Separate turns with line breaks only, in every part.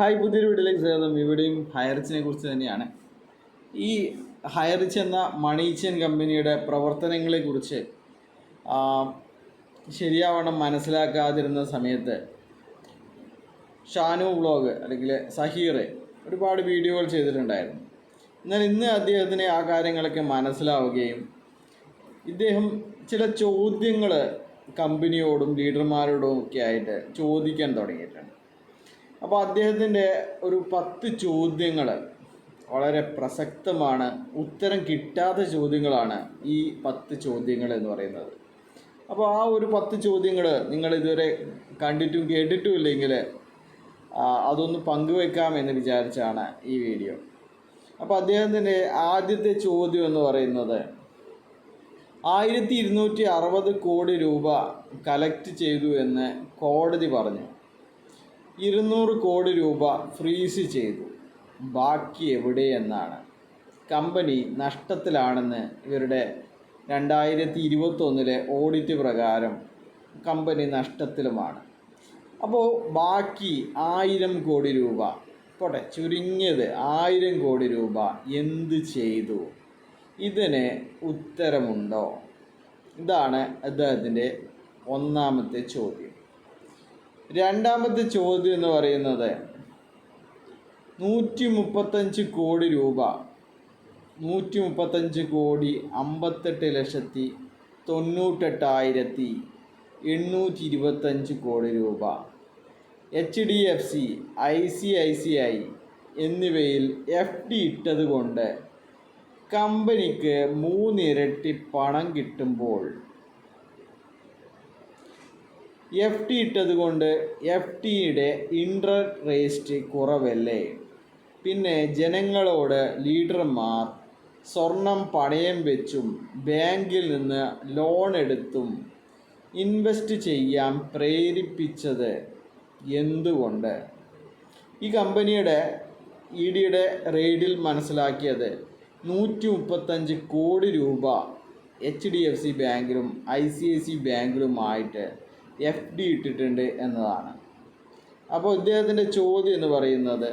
Hi പുതിയൊരു വീട്ടിലേക്ക് സ്വാഗതം. ഇവിടെയും ഹയറിച്ചിനെ കുറിച്ച് തന്നെയാണ്. ഈ ഹയറിച്ച് എന്ന മണീച്ചൻ കമ്പനിയുടെ പ്രവർത്തനങ്ങളെക്കുറിച്ച് കുറിച്ച് ശരിയാവണ്ണം മനസ്സിലാക്കാതിരുന്ന സമയത്ത് ഷാനു വ്ളോഗ് അല്ലെങ്കിൽ സഹീർ ഒരുപാട് വീഡിയോകൾ ചെയ്തിട്ടുണ്ടായിരുന്നു. എന്നാൽ ഇന്ന് അദ്ദേഹത്തിന് ആ കാര്യങ്ങളൊക്കെ മനസ്സിലാവുകയും ഇദ്ദേഹം ചില ചോദ്യങ്ങൾ കമ്പനിയോടും ലീഡർമാരോടും ഒക്കെ ആയിട്ട് ചോദിക്കാൻ തുടങ്ങിയിട്ടുണ്ട്. അപ്പോൾ അദ്ദേഹത്തിന്റെ ഒരു പത്ത് ചോദ്യങ്ങൾ വളരെ പ്രസക്തമാണ്. ഉത്തരം കിട്ടാത്ത ചോദ്യങ്ങളാണ് ഈ പത്ത് ചോദ്യങ്ങൾ എന്ന് പറയുന്നത്. അപ്പോൾ ആ ഒരു പത്ത് ചോദ്യങ്ങൾ നിങ്ങൾ ഇതുവരെ കണ്ടിട്ടും കേട്ടിട്ടും ഇല്ലെങ്കിൽ അതൊന്ന് പങ്കുവെക്കാമെന്ന് വിചാരിച്ചാണ് ഈ വീഡിയോ. അപ്പോൾ അദ്ദേഹത്തിന്റെ ആദ്യത്തെ ചോദ്യം എന്ന് പറയുന്നത് ആയിരത്തി ഇരുന്നൂറ്റി അറുപത് കോടി രൂപ കലക്ട് ചെയ്തു എന്ന് കോടതി പറഞ്ഞു. ഇരുന്നൂറ് കോടി രൂപ ഫ്രീസ് ചെയ്തു. ബാക്കി എവിടെയെന്നാണ്? കമ്പനി നഷ്ടത്തിലാണെന്ന് ഇവരുടെ രണ്ടായിരത്തി ഇരുപത്തൊന്നിലെ ഓഡിറ്റ് പ്രകാരം കമ്പനി നഷ്ടത്തിലുമാണ്. അപ്പോൾ ബാക്കി ആയിരം കോടി രൂപ. പോട്ടെ ചുരുങ്ങിയത് ആയിരം കോടി രൂപ എന്ത് ചെയ്തു? ഇതിന് ഉത്തരമുണ്ടോ? ഇതാണ് അദ്ദേഹത്തിന്റെ ഒന്നാമത്തെ ചോദ്യം. രണ്ടാമത്തെ ചോദ്യം എന്ന് പറയുന്നത് നൂറ്റി മുപ്പത്തഞ്ച് കോടി രൂപ നൂറ്റി മുപ്പത്തഞ്ച് കോടി അമ്പത്തെട്ട് ലക്ഷത്തി തൊണ്ണൂറ്റെട്ടായിരത്തി എണ്ണൂറ്റി ഇരുപത്തഞ്ച് കോടി രൂപ. H D F C I C I C I എന്നിവയിൽ എഫ് ഡി ഇട്ടതുകൊണ്ട് കമ്പനിക്ക് മൂന്നിരട്ടി പണം കിട്ടുമ്പോൾ എഫ് ടി ഇട്ടത് കൊണ്ട് എഫ് ടിയുടെ ഇൻട്രസ്റ്റ് റേസ്റ്റ് കുറവല്ലേ? പിന്നെ ജനങ്ങളോട് ലീഡർമാർ സ്വർണം പണയം വെച്ചും ബാങ്കിൽ നിന്ന് ലോൺ എടുത്തും ഇൻവെസ്റ്റ് ചെയ്യാൻ പ്രേരിപ്പിച്ചത് എന്തുകൊണ്ട്? ഈ കമ്പനിയുടെ ഇ ഡിയുടെ റെയ്ഡിൽ മനസ്സിലാക്കിയത് നൂറ്റി മുപ്പത്തഞ്ച് കോടി രൂപ എച്ച് ഡി എഫ് സി ബാങ്കിലും ഐ സി ഐ സി ബാങ്കിലുമായിട്ട് എഫ് ഡി ഇട്ടിട്ടുണ്ട് എന്നതാണ്. അപ്പോൾ ഇദ്ദേഹത്തിന്റെ ചോദ്യം എന്ന് പറയുന്നത്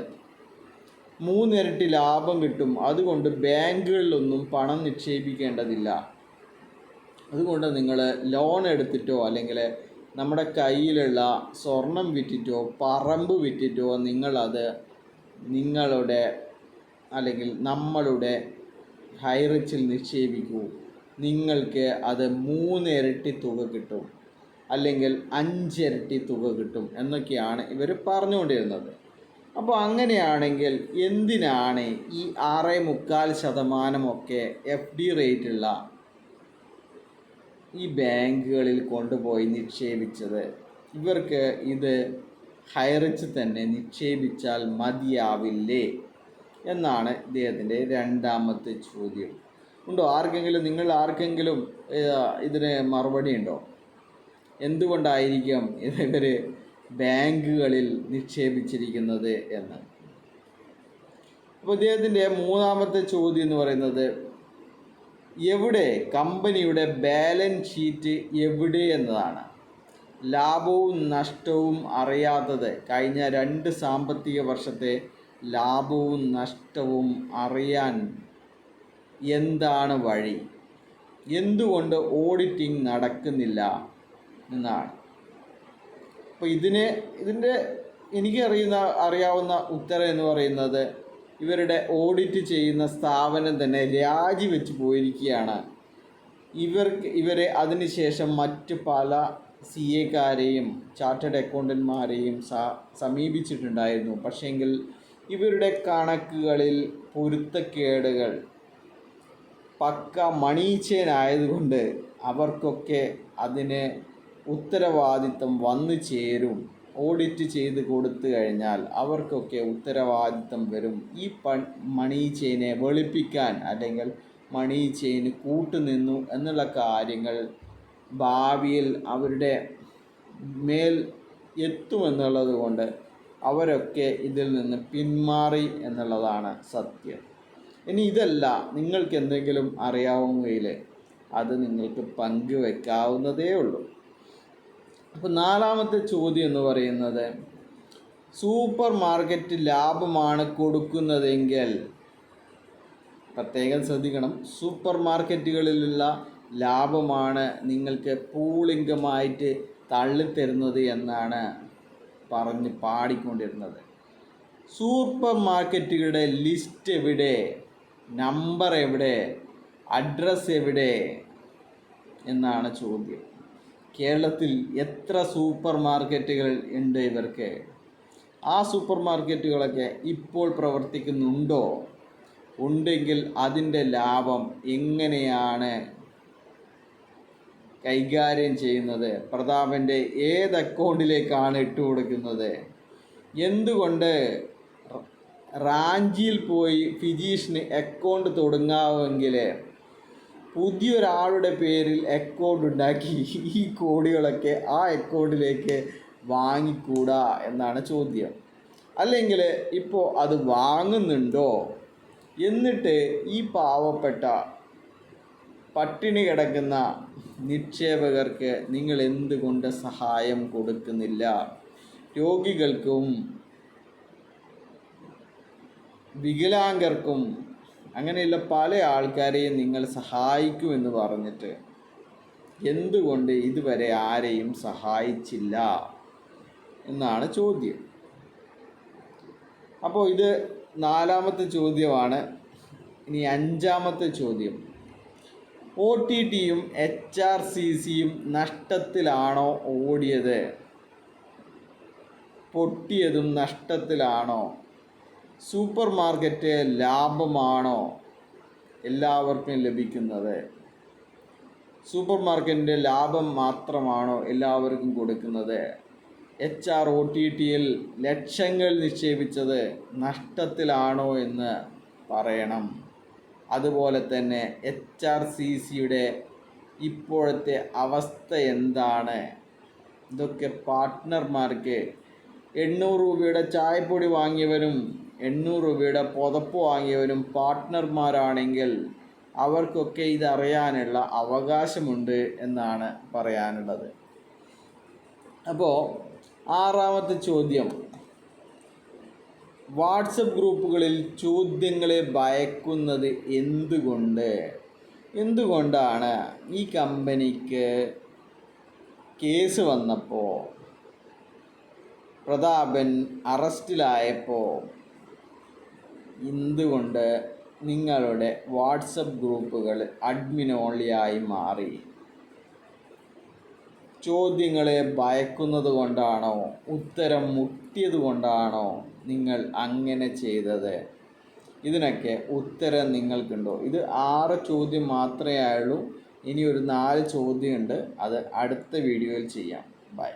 മൂന്നിരട്ടി ലാഭം കിട്ടും അതുകൊണ്ട് ബാങ്കുകളിലൊന്നും പണം നിക്ഷേപിക്കേണ്ടതില്ല. അതുകൊണ്ട് നിങ്ങൾ ലോൺ എടുത്തിട്ടോ അല്ലെങ്കിൽ നമ്മുടെ കയ്യിലുള്ള സ്വർണം വിറ്റിട്ടോ പറമ്പ് വിറ്റിട്ടോ നിങ്ങളത് നിങ്ങളുടെ അല്ലെങ്കിൽ നമ്മളുടെ ഹൈറിച്ചിൽ നിക്ഷേപിക്കൂ. നിങ്ങൾക്ക് അത് മൂന്നിരട്ടി തുക കിട്ടും. അല്ലെങ്കിൽ അഞ്ചിരട്ടി തുക കിട്ടും എന്നൊക്കെയാണ് ഇവർ പറഞ്ഞുകൊണ്ടിരുന്നത്. അപ്പോൾ അങ്ങനെയാണെങ്കിൽ എന്തിനാണ് ഈ ആറ് മുക്കാൽ ശതമാനമൊക്കെ എഫ് ഡി റേറ്റുള്ള ഈ ബാങ്കുകളിൽ കൊണ്ടുപോയി നിക്ഷേപിച്ചത്? ഇവർക്ക് ഇത് ഹൈറിച്ച് തന്നെ നിക്ഷേപിച്ചാൽ മതിയാവില്ലേ? എന്നാണ് ഇദ്ദേഹത്തിന്റെ രണ്ടാമത്തെ ചോദ്യം. ഉണ്ടോ? ആർക്കെങ്കിലും നിങ്ങൾ ആർക്കെങ്കിലും ഇതിന് മറുപടി ഉണ്ടോ? എന്തുകൊണ്ടായിരിക്കും ഇവർ ബാങ്കുകളിൽ നിക്ഷേപിച്ചിരിക്കുന്നത് എന്ന്? അപ്പോൾ മൂന്നാമത്തെ ചോദ്യം എന്ന് പറയുന്നത് എവിടെ കമ്പനിയുടെ ബാലൻസ് ഷീറ്റ് എവിടെ എന്നതാണ്? ലാഭവും നഷ്ടവും അറിയാത്തത് കഴിഞ്ഞ രണ്ട് സാമ്പത്തിക വർഷത്തെ ലാഭവും നഷ്ടവും അറിയാൻ എന്താണ് വഴി? എന്തുകൊണ്ട് ഓഡിറ്റിംഗ് നടക്കുന്നില്ല? എന്നാണ്. അപ്പോൾ ഇതിന് ഇതിന്റെ എനിക്ക് അറിയുന്ന അറിയാവുന്ന ഉത്തരം എന്ന് പറയുന്നത് ഇവരുടെ ഓഡിറ്റ് ചെയ്യുന്ന സ്ഥാപനം തന്നെ രാജിവെച്ച് പോയിരിക്കുകയാണ്. ഇവർക്ക് ഇവരെ അതിനുശേഷം മറ്റ് പല സി എക്കാരെയും ചാർട്ടേഡ് അക്കൗണ്ടന്റ്മാരെയും സമീപിച്ചിട്ടുണ്ടായിരുന്നു. പക്ഷേങ്കിൽ ഇവരുടെ കണക്കുകളിൽ പൊരുത്തക്കേടുകൾ പക്ക മണീച്ചേനായതുകൊണ്ട് അവർക്കൊക്കെ അതിന് ഉത്തരവാദിത്തം വന്നു ചേരും. ഓഡിറ്റ് ചെയ്ത് കൊടുത്തു കഴിഞ്ഞാൽ അവർക്കൊക്കെ ഉത്തരവാദിത്തം വരും. ഈ പ മണി ചെയിനെ വെളുപ്പിക്കാൻ അല്ലെങ്കിൽ മണി ചെയിന് കൂട്ടുനിന്നു എന്നുള്ള കാര്യങ്ങൾ ഭാവിയിൽ അവരുടെ മേൽ എത്തുമെന്നുള്ളത് കൊണ്ട് അവരൊക്കെ ഇതിൽ നിന്ന് പിന്മാറി എന്നുള്ളതാണ് സത്യം. ഇനി ഇതല്ല നിങ്ങൾക്ക് എന്തെങ്കിലും അറിയാവുമെങ്കിൽ അത് നിങ്ങൾക്ക് പങ്കുവെക്കാവുന്നതേ ഉള്ളൂ. അപ്പോൾ നാലാമത്തെ ചോദ്യം എന്ന് പറയുന്നത് സൂപ്പർ മാർക്കറ്റ് ലാഭമാണ് കൊടുക്കുന്നതെങ്കിൽ പ്രത്യേകം ശ്രദ്ധിക്കണം. സൂപ്പർ മാർക്കറ്റുകളിലുള്ള ലാഭമാണ് നിങ്ങൾക്ക് പൂളിംഗമായിട്ട് തള്ളിത്തരുന്നത് എന്നാണ് പറഞ്ഞ് പാടിക്കൊണ്ടിരുന്നത്. സൂപ്പർ മാർക്കറ്റുകളുടെ ലിസ്റ്റ് എവിടെ? നമ്പർ എവിടെ? അഡ്രസ് എവിടെ? എന്നാണ് ചോദ്യം. കേരളത്തിൽ എത്ര സൂപ്പർ മാർക്കറ്റുകൾ ഉണ്ട് ഇവർക്ക്? ആ സൂപ്പർ മാർക്കറ്റുകളൊക്കെ ഇപ്പോൾ പ്രവർത്തിക്കുന്നുണ്ടോ? ഉണ്ടെങ്കിൽ അതിന്റെ ലാഭം എങ്ങനെയാണ് കൈകാര്യം ചെയ്യുന്നത്? പ്രതാപന്റെ ഏത് അക്കൗണ്ടിലേക്കാണ് ഇട്ട് കൊടുക്കുന്നത്? എന്തുകൊണ്ട് റാഞ്ചിയിൽ പോയി ഫിജീഷിന് അക്കൗണ്ട് തുടങ്ങാമെങ്കിൽ പുതിയൊരാളുടെ പേരിൽ അക്കൗണ്ട് ഉണ്ടാക്കി ഈ കോടികളൊക്കെ ആ അക്കൗണ്ടിലേക്ക് വാങ്ങിക്കൂടാ എന്നാണ് ചോദ്യം. അല്ലെങ്കിൽ ഇപ്പോൾ അത് വാങ്ങുന്നുണ്ടോ? എന്നിട്ട് ഈ പാവപ്പെട്ട പട്ടിണി കിടക്കുന്ന നിക്ഷേപകർക്ക് നിങ്ങൾ എന്തുകൊണ്ട് സഹായം കൊടുക്കുന്നില്ല? രോഗികൾക്കും വികലാംഗർക്കും അങ്ങനെയുള്ള പല ആൾക്കാരെയും നിങ്ങൾ സഹായിക്കുമെന്ന് പറഞ്ഞിട്ട് എന്തുകൊണ്ട് ഇതുവരെ ആരെയും സഹായിച്ചില്ല എന്നാണ് ചോദ്യം. അപ്പോൾ ഇത് നാലാമത്തെ ചോദ്യമാണ്. ഇനി അഞ്ചാമത്തെ ചോദ്യം. ഒ ടി ടിയും എച്ച് ആർ സി സിയും നഷ്ടത്തിലാണോ ഓടിയത്? പൊട്ടിയതും നഷ്ടത്തിലാണോ? സൂപ്പർ മാർക്കറ്റ് ലാഭമാണോ എല്ലാവർക്കും ലഭിക്കുന്നത്? സൂപ്പർ മാർക്കറ്റിന്റെ ലാഭം മാത്രമാണോ എല്ലാവർക്കും കൊടുക്കുന്നത്? എച്ച് ആർ ഒ ടി ടിയിൽ ലക്ഷങ്ങൾ നിക്ഷേപിച്ചത് നഷ്ടത്തിലാണോ എന്ന് പറയണം. അതുപോലെ തന്നെ എച്ച് ആർ സി സിയുടെ ഇപ്പോഴത്തെ അവസ്ഥ എന്താണ്? ഇതൊക്കെ പാർട്ട്ണർമാർക്ക് എണ്ണൂറ് രൂപയുടെ ചായപ്പൊടി വാങ്ങിയവരും എണ്ണൂറ് രൂപയുടെ പുതപ്പ് വാങ്ങിയവരും പാർട്ട്ണർമാരാണെങ്കിൽ അവർക്കൊക്കെ ഇതറിയാനുള്ള അവകാശമുണ്ട് എന്നാണ് പറയാനുള്ളത്. അപ്പോൾ ആറാമത്തെ ചോദ്യം. വാട്സപ്പ് ഗ്രൂപ്പുകളിൽ ചോദ്യങ്ങളെ ഭയക്കുന്നത് എന്തുകൊണ്ട്? എന്തുകൊണ്ടാണ് ഈ കമ്പനിക്ക് കേസ് വന്നപ്പോൾ പ്രതാപൻ അറസ്റ്റിലായപ്പോൾ എന്തുകൊണ്ട് നിങ്ങളുടെ വാട്സപ്പ് ഗ്രൂപ്പുകൾ അഡ്മിൻ ഓൺലിയായി മാറി. ചോദ്യങ്ങളെ ഭയക്കുന്നത് കൊണ്ടാണോ? ഉത്തരം മുട്ടിയത് കൊണ്ടാണോ നിങ്ങൾ അങ്ങനെ ചെയ്തത്? ഇതിനൊക്കെ ഉത്തരം നിങ്ങൾക്കുണ്ടോ? ഇത് ആറ് ചോദ്യം മാത്രമേ ആയുള്ളൂ. ഇനി ഒരു നാല് ചോദ്യമുണ്ട്. അത് അടുത്ത വീഡിയോയിൽ ചെയ്യാം. ബൈ.